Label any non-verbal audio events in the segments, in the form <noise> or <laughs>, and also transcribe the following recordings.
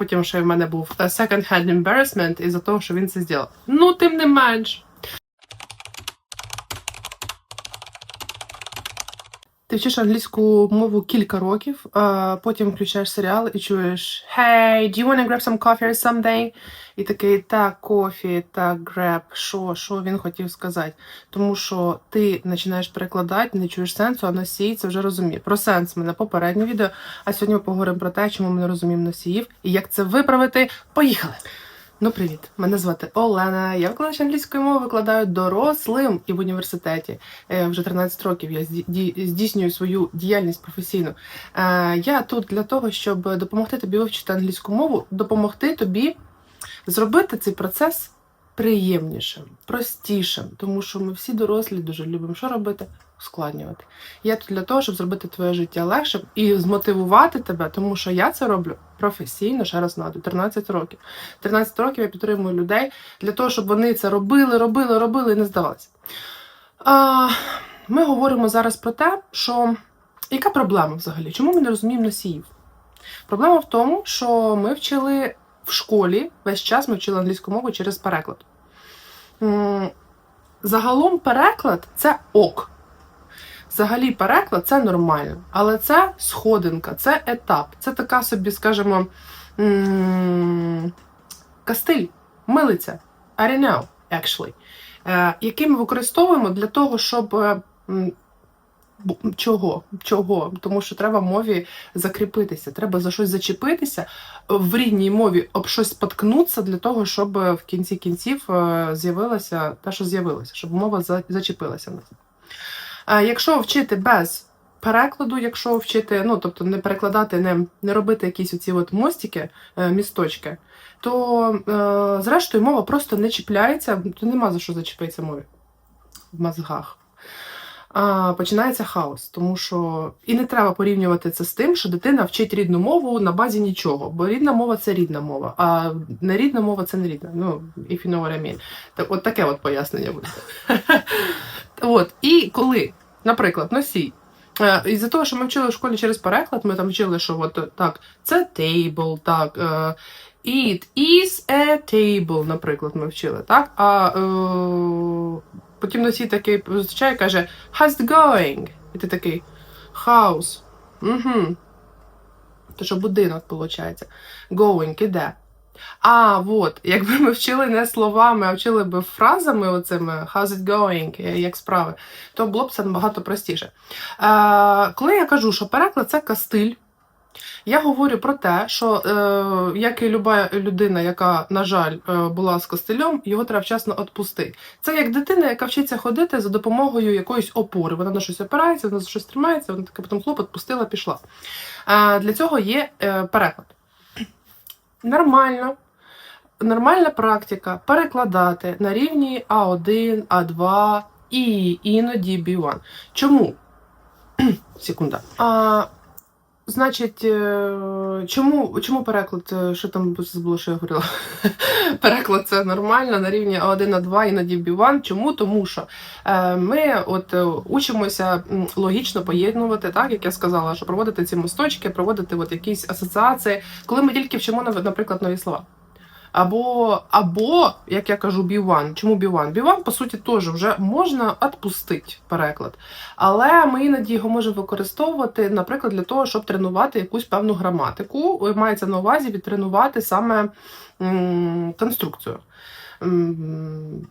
потім ще в мене був е, second hand embarrassment із-за того, що він це зробив. Ну, тим не менш. Ти вчиш англійську мову кілька років, а потім включаєш серіал і чуєш Hey, do you wanna grab some coffee or something? І такий так, кофі, так, grab, що, що він хотів сказати. Тому що ти починаєш перекладати, не чуєш сенсу, а носій це вже розуміє. Про сенс ми на попереднє відео. А сьогодні ми поговоримо про те, чому ми не розуміємо носіїв і як це виправити. Поїхали! Ну, привіт! Мене звати Олена. Я викладач англійської мови викладаю дорослим і в університеті. Е, Вже 13 років я зді- здійснюю свою діяльність професійну. Е, Я тут для того, щоб допомогти тобі вивчити англійську мову, допомогти тобі зробити цей процес приємнішим, простішим, тому що ми всі дорослі дуже любимо що робити? Ускладнювати. Я тут для того, щоб зробити твоє життя легшим і змотивувати тебе, тому що я це роблю професійно, ще раз нагадую, 13 років. 13 років я підтримую людей для того, щоб вони це робили, робили, робили і не здавалися. А, ми говоримо зараз про те, що яка проблема взагалі? Чому ми не розуміємо носіїв? Проблема в тому, що ми вчили в школі весь час ми вчили англійську мову через переклад. Загалом переклад це ок. Взагалі, переклад це нормально, але це сходинка, це етап, це така собі, скажімо, кастиль, милиця, know, actually, е, який ми використовуємо для того, щоб. Чого? Чого? Тому що треба мові закріпитися, треба за щось зачепитися в рідній мові об щось споткнутися для того, щоб в кінці кінців е, з'явилося те, що з'явилося, щоб мова зачепилася в нас. А якщо вчити без перекладу, якщо вчити, ну тобто не перекладати, не, не робити якісь оці от мостики, е, місточки, то е, зрештою мова просто не чіпляється, то нема за що зачепитися мові в мозгах. Починається хаос, тому що і не треба порівнювати це з тим, що дитина вчить рідну мову на базі нічого, бо рідна мова це рідна мова, а нерідна мова це не рідна. Ну, if you. Так, от таке от пояснення буде. <laughs> от, і коли, наприклад, носій. Е, Із-за того, що ми вчили в школі через переклад, ми там вчили, що от е, так, це table, так. е, It is a table, наприклад, ми вчили, так? А потім носій такий зустрічає каже How's it going? І ти такий House. Угу. То що будинок, виходить. Going, іде. А, от, якби ми вчили не словами, а вчили б фразами оцими how's it going, як справи, то було б це набагато простіше. Е, коли я кажу, що переклад це кастиль, я говорю про те, що е, як і люба людина, яка, на жаль, е, була з костилем, його треба вчасно відпустити. Це як дитина, яка вчиться ходити за допомогою якоїсь опори. Вона на щось опирається, вона за щось тримається, вона таке потім хлоп, відпустила, пішла. Е, для цього є е, переклад. Нормально. Нормальна практика перекладати на рівні А1, А2 і іноді B1. Чому? <clears throat> Секунда. А, Значить, е, чому, чому переклад? е, Що там було, що я говорила? <laughs> переклад це нормально на рівні А1, А2, іноді B1. Чому? Тому що е, ми от учимося логічно поєднувати, так як я сказала, що проводити ці мосточки, проводити от якісь асоціації, коли ми тільки вчимо, наприклад, нові слова. Або, або, як я кажу, B1. Чому B1? B1, по суті, теж вже можна відпустити переклад. Але ми іноді його можемо використовувати, наприклад, для того, щоб тренувати якусь певну граматику. Мається на увазі відтренувати саме конструкцію.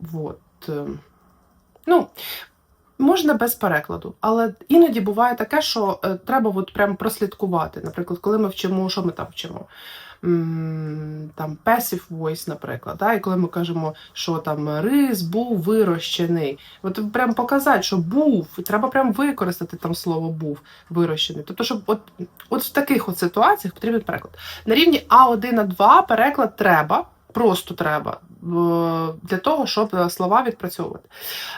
Вот. е. Ну, Можна без перекладу, але іноді буває таке, що е, треба от прям прослідкувати. Наприклад, коли ми вчимо, що ми там вчимо? Там passive voice, наприклад, да? і коли ми кажемо, що там рис був вирощений, от прям показати, що був, треба прям використати там слово був вирощений. Тобто, щоб от, от в таких от ситуаціях потрібен переклад. На рівні А1, А2 переклад треба, просто треба для того, щоб е, слова відпрацьовувати.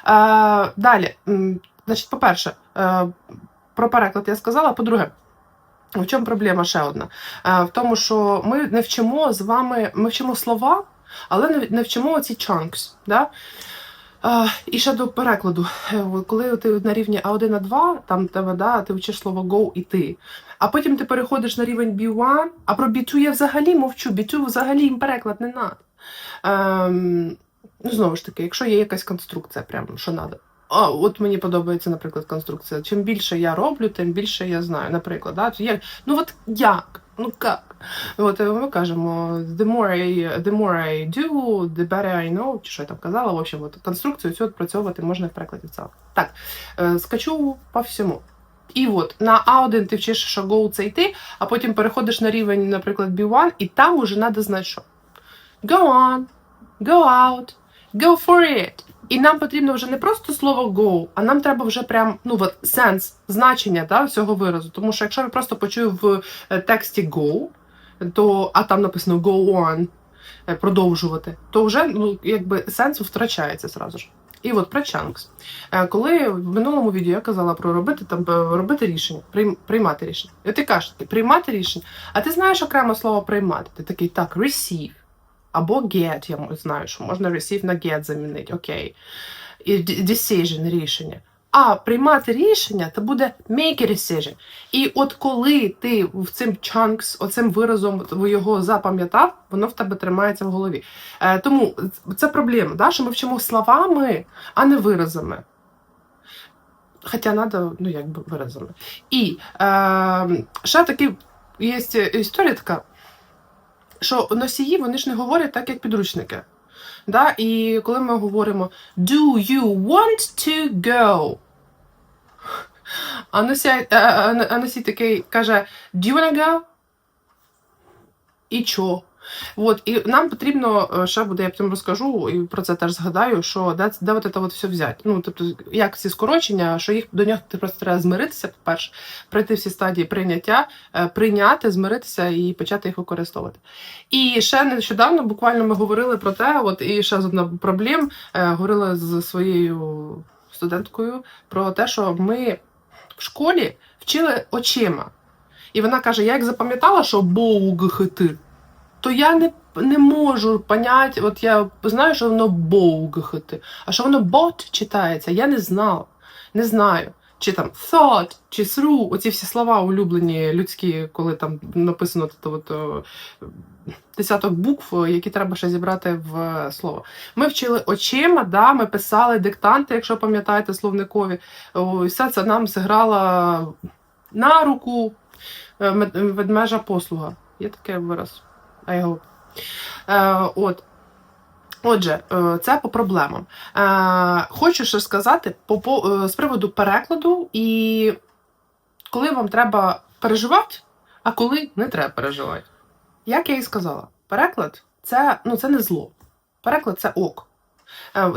Е, Далі, значить, по-перше, е, про переклад я сказала. По-друге, в чому проблема ще одна? В тому, що ми не вчимо з вами, ми вчимо слова, але не- вчимо ці chunks. Да? І ще до перекладу. Коли ти на рівні А1, А2, там тебе, да, ти вчиш слово go і ти. А потім ти переходиш на рівень B1, а про B2 я взагалі мовчу. B2 взагалі їм переклад не надо. Ем, ну, знову ж таки, якщо є якась конструкція, прям що надо. А, от мені подобається, наприклад, конструкція. Чим більше я роблю, тим більше я знаю. Наприклад, да? як, ну от як? Ну як? От е, ми кажемо, the more I, the more I do, the better I know, чи що я там казала. В общем, от конструкцію цю відпрацьовувати можна в перекладі цього. Так, е, скачу по всьому. І от на А1 ти вчиш, що go це йти, а потім переходиш на рівень, наприклад, B1, і там уже треба знати, що go on, go out, go for it. І нам потрібно вже не просто слово go, а нам треба вже прям ну от сенс, значення да, цього виразу. Тому що якщо я просто почую в е, тексті go, то а там написано go on, е, продовжувати, то вже ну якби сенс втрачається зразу ж. І от про chunks. Е, Коли в минулому відео я казала про робити там е, робити рішення, приймати рішення. І ти кажеш, ти приймати рішення. А ти знаєш окремо слово приймати? Ти такий так, receive або get, я знаю, що можна receive на get замінити, окей. І decision рішення. А приймати рішення це буде make a decision. І от коли ти в цим chunks, оцим виразом його запам'ятав, воно в тебе тримається в голові. Е, тому це проблема, да, що ми вчимо словами, а не виразами. Хоча треба, ну якби виразами. І е, ще такі є історія така, що носії вони ж не говорять так, як підручники. Да? І коли ми говоримо Do you want to go? А носій, а, а, а такий каже Do you wanna go? І чо? От, і нам потрібно, е, ще буде, я потім розкажу, і про це теж згадаю, що де, де от це от все взяти. Ну, тобто, як ці скорочення, що їх до нього ти просто треба змиритися, по-перше, пройти всі стадії прийняття, е, прийняти, змиритися і почати їх використовувати. І ще нещодавно буквально ми говорили про те, от і ще з одна проблем, е, говорила з своєю студенткою про те, що ми в школі вчили очима. І вона каже: я як запам'ятала, що боугхти, то я не, не можу поняти, от я знаю, що воно боугхти, а що воно бот читається, я не знала, не знаю. Чи там thought, чи through, оці всі слова улюблені людські, коли там написано от, от, о, десяток букв, які треба ще зібрати в е, слово. Ми вчили очима, да, ми писали диктанти, якщо пам'ятаєте, словникові. Все це нам зіграло на руку е, ведмежа послуга. Є таке вираз. I hope. Е, от. Отже, е, це по проблемам. Е, Хочу ще сказати по, по, е, з приводу перекладу і коли вам треба переживати, а коли не треба переживати. Як я і сказала, переклад це, ну, це не зло. Переклад це ок.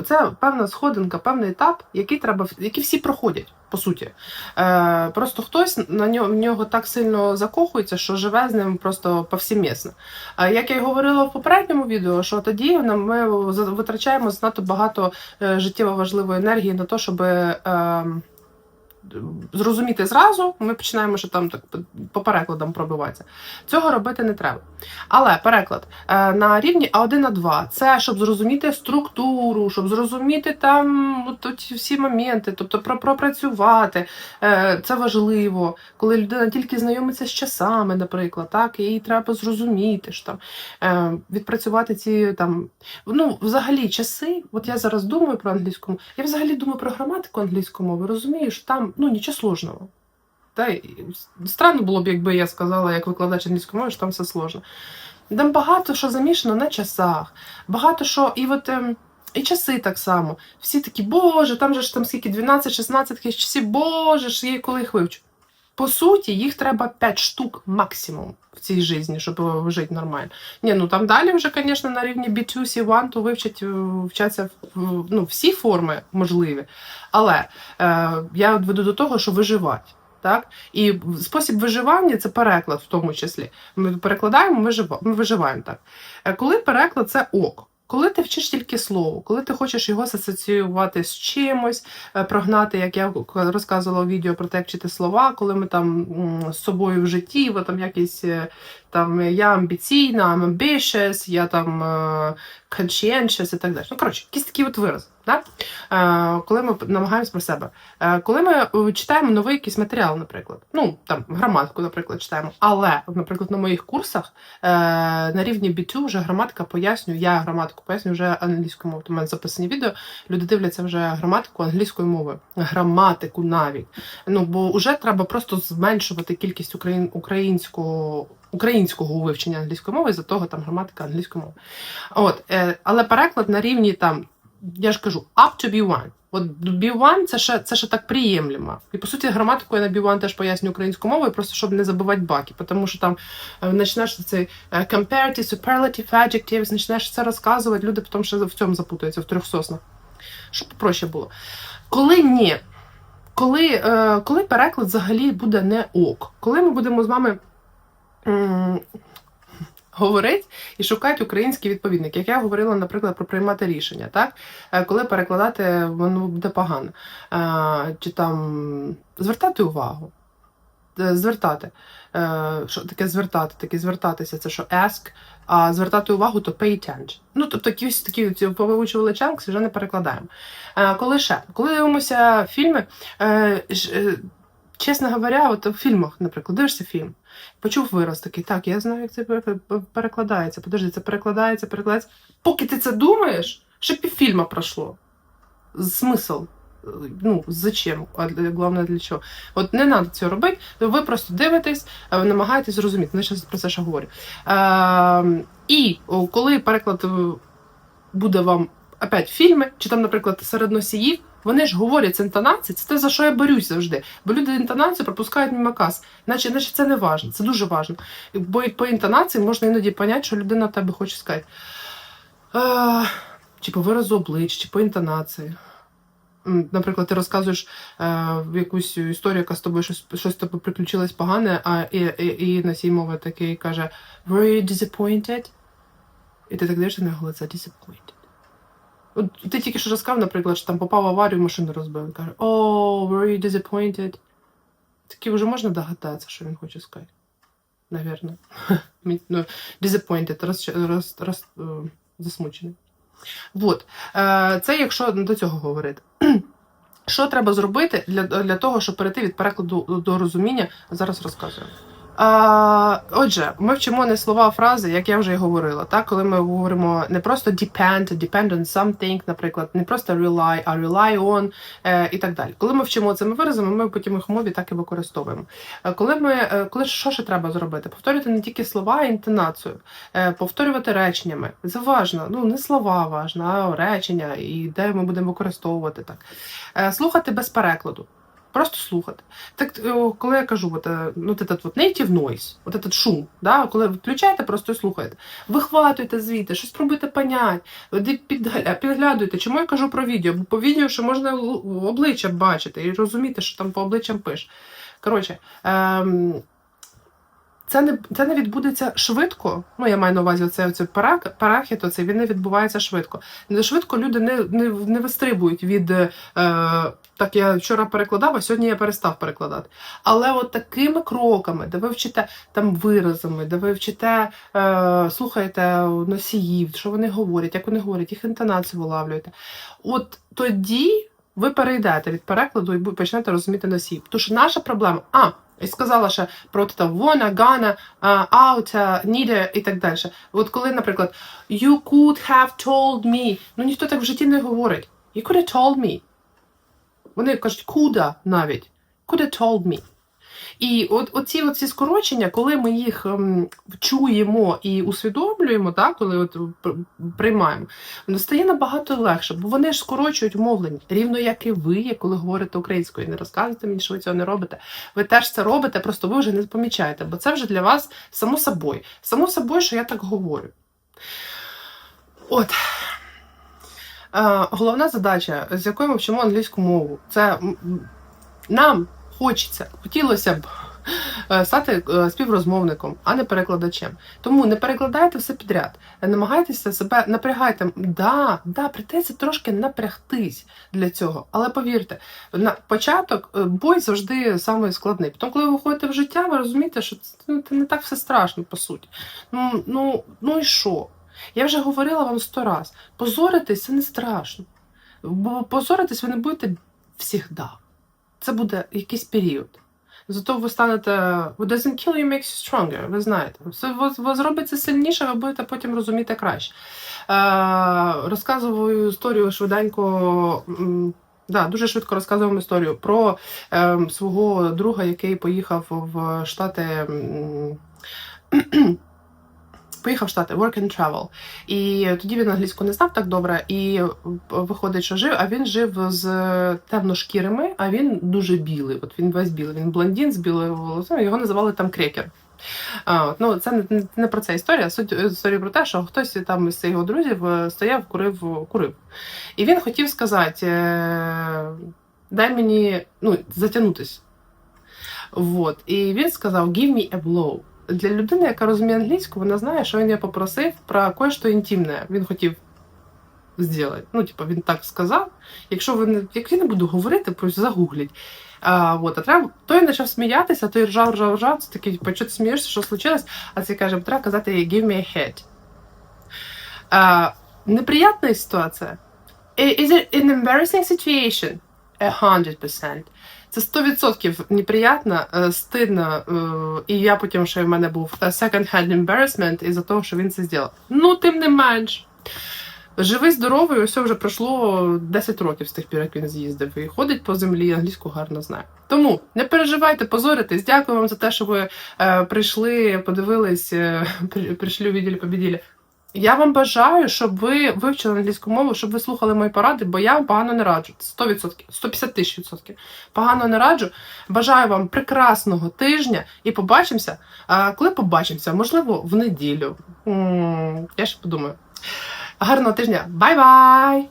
Це певна сходинка, певний етап, який треба, який всі проходять, по суті. Е, Просто хтось на нього, в нього так сильно закохується, що живе з ним просто повсімісно. А як я й говорила в попередньому відео, що тоді ми витрачаємо знато багато е, життєво важливої енергії на те, щоб. Е, Зрозуміти зразу, ми починаємо ще там так по перекладам пробиватися. Цього робити не треба. Але переклад е, на рівні А1 А2 це щоб зрозуміти структуру, щоб зрозуміти там от, ці всі моменти, тобто пропрацювати. Е, Це важливо, коли людина тільки знайомиться з часами, наприклад, так, їй треба зрозуміти ж там, е, відпрацювати ці там. Ну, взагалі, часи, от я зараз думаю про англійську я взагалі думаю про граматику англійської мови, розумію, що там ну, нічого сложного. Та, странно було б, якби я сказала, як викладач англійської мови, що там все сложно. Там багато що замішано на часах, багато що, і от. ем, і часи так само. Всі такі, боже, там же ж там скільки 12-16 таких часів, боже ж, я коли їх вивчу. По суті, їх треба 5 штук максимум в цій житті, щоб жити нормально. Ні, ну там далі вже, звісно, на рівні B2, C1, то вивчать, е, вчаться ну, всі форми можливі. Але е, я веду до того, що виживати. Так? І спосіб виживання це переклад, в тому числі. Ми перекладаємо, ми виживаємо так. Е, Коли переклад це ок. Коли ти вчиш тільки слово, коли ти хочеш його асоціювати з чимось, е, прогнати, як я розказувала у відео про те, як вчити слова, коли ми там з собою в житті, ви там якісь е, Там я амбіційна, I'm ambitious, я там е, conscientious і так далі. Ну, коротше, якісь такі от вирази. Да? Е, коли ми намагаємось про себе. Е, коли ми читаємо новий якийсь матеріал, наприклад, ну там граматику, наприклад, читаємо. Але, наприклад, на моїх курсах на рівні B2 вже граматика пояснюю, я граматику пояснюю вже англійською мовою. У мене записані відео. Люди дивляться вже граматику англійською мовою, граматику навіть. Ну бо вже треба просто зменшувати кількість україн, українського. Українського вивчення англійської мови, за того там граматика англійської мови. От, е, але переклад на рівні там, я ж кажу, up to B1. От B1 це ще, це ще так приємлемо. І по суті, граматику я на B1 теж пояснюю українською мовою, просто щоб не забивати баки. Тому що там е, почнеш цей е, comparative, superlative, adjectives, почнеш це розказувати, люди потім ще в цьому запутаються, в трьох соснах. Щоб проще було. Коли ні, коли, е, коли переклад взагалі буде не ок, коли ми будемо з вами м, говорити і шукати український відповідник, як я говорила, наприклад, про приймати рішення, так? Е, коли перекладати воно буде погано. Е, Чи там звертати увагу. Е, Звертати. Що таке звертати? Таке звертатися, це що ask, а звертати увагу, то pay attention. Ну, тобто якісь такі повивчували чанкс, вже не перекладаємо. Коли ще? Коли дивимося фільми, чесно говоря, от в фільмах, наприклад, дивишся фільм, почув вираз такий, так, я знаю, як це пере- пере- перекладається. Подожди, це перекладається, перекладається. Поки ти це думаєш, ще півфільма пройшло. Смисл. Ну, зачем? А для- головне для чого? От не треба цього робити. Ви просто дивитесь, е, намагаєтесь зрозуміти. Ну, Я зараз про це ще говорю. Е, і коли переклад е, буде вам опять фільми, чи там, наприклад, серед носіїв, вони ж говорять з інтонації, це те, за що я борюсь завжди. Бо люди інтонацію пропускають мимо каз. Наче, наче це не важно, це дуже важно. Бо по інтонації можна іноді поняти, що людина тебе хоче сказати. Е, чи по виразу облич, чи по інтонації. Наприклад, ти розказуєш е, якусь історію, яка з тобою щось, щось з тобою приключилось погане, а і, і, і носій мови такий каже Were you disappointed? І ти так дивишся на його лице disappointed. От ти тільки що розказав, наприклад, що там попав в аварію, машину розбив. Каже, Oh, were you disappointed? Такі вже можна догадатися, що він хоче сказати. Навірно. <laughs> Ну, disappointed, роз, роз, роз, е, засмучений. От. Е, Це якщо до цього говорити. <clears throat> Що треба зробити для, для того, щоб перейти від перекладу до розуміння? Зараз розказую. А, отже, ми вчимо не слова, а фрази, як я вже і говорила. Так, коли ми говоримо не просто depend, depend on something, наприклад, не просто rely, а rely on е, і так далі. Коли ми вчимо цими виразами, ми потім їх в мові так і використовуємо. Е, коли ми, е, коли що ще треба зробити? Повторювати не тільки слова, а інтонацію, е, повторювати реченнями. Це важно. Ну не слова важно, а речення, і де ми будемо використовувати так. Е, слухати без перекладу. Просто слухати. Так, коли я кажу, от, е, ну, от этот вот native noise, от этот шум, да, коли включаєте, просто слухаєте. Вихватуйте звідти, щось пробуйте понять, підглядуйте. Чому я кажу про відео? Бо по відео ще можна обличчя бачити і розуміти, що там по обличчям пише. Коротше, ем, це не, це не відбудеться швидко. Ну, я маю на увазі оце, оце парак, парахіт, оце, він не відбувається швидко. Не швидко люди не, не, не вистрибують від е, так я вчора перекладав, а сьогодні я перестав перекладати. Але от такими кроками, де ви вчите там виразами, де ви вчите, е, слухаєте носіїв, що вони говорять, як вони говорять, їх інтонацію вилавлюєте. От тоді ви перейдете від перекладу і почнете розуміти носіїв. Що наша проблема, а, і сказала ще про те вона, гана, аута, uh, і так далі. От коли, наприклад, you could have told me, ну ніхто так в житті не говорить. You could have told me. Вони кажуть, куда навіть. Could have told me. І от оці оці скорочення, коли ми їх ем, чуємо і усвідомлюємо, так, коли от приймаємо, воно стає набагато легше, бо вони ж скорочують мовлення, рівно як і ви, коли говорите українською. Не розказуйте мені, що ви цього не робите. Ви теж це робите, просто ви вже не помічаєте, бо це вже для вас само собою. Само собою, що я так говорю. От. Е, головна задача, з якою ми вчимо англійську мову, це нам хочеться, хотілося б е, стати е, співрозмовником, а не перекладачем. Тому не перекладайте все підряд. Намагайтеся себе напрягайте. Да, да, прийдеться трошки напрягтись для цього. Але повірте, на початок е, бой завжди самий складний. Потім, коли ви виходите в життя, ви розумієте, що ну, це не так все страшно, по суті. Ну, ну, ну і що? Я вже говорила вам сто раз. Позоритись це не страшно. Бо позоритись ви не будете всігда. Це буде якийсь період. Зато ви станете What doesn't kill you makes you stronger, ви знаєте. Все вас зробиться сильніше, ви будете потім розуміти краще. Е, розказую історію швиденько. Да, дуже швидко розказуємо історію про е, свого друга, який поїхав в Штати. Поїхав в Штати Work and Travel. І тоді він англійську не знав так добре, і виходить, що жив, а він жив з темношкірими, а він дуже білий. От він весь білий. Він блондин з білою волосами, його називали там крекер. А, ну, це не, не про це історія. Суть історія про те, що хтось там із його друзів е, стояв, курив, курив. І він хотів сказати: е, дай мені ну, затягнутись. Вот. І він сказав: Give me a blow. Для людини, яка розуміє англійську, вона знає, що він я попросив про кое-що інтимне. Він хотів зробити. Ну, типу, він так сказав. Якщо ви не, як я не буду говорити, просто загугліть. А, от, а треба, той почав сміятися, той ржав, ржав, ржав. Це такий, типу, що ти смієшся, що случилось? А цей каже, треба казати give me a head. А, неприятна ситуація. Is it an embarrassing situation? A hundred percent. Це 100% неприятно, е, стидно, е, і я потім ще в мене був е, second-hand embarrassment із-за того, що він це зробив. Ну, тим не менш. Живий, здоровий, ось вже пройшло 10 років з тих пір, як він з'їздив і ходить по землі, англійську гарно знає. Тому не переживайте, позоритесь. Дякую вам за те, що ви е, прийшли, подивились, е, <laughs> при- прийшли, увидели, побіділи. Я вам бажаю, щоб ви вивчили англійську мову, щоб ви слухали мої поради, бо я вам погано не раджу. 100%, 150 тисяч відсотків. Погано не раджу. Бажаю вам прекрасного тижня і побачимося. А коли побачимося, можливо, в неділю. М, Я ще подумаю. Гарного тижня. Бай-бай!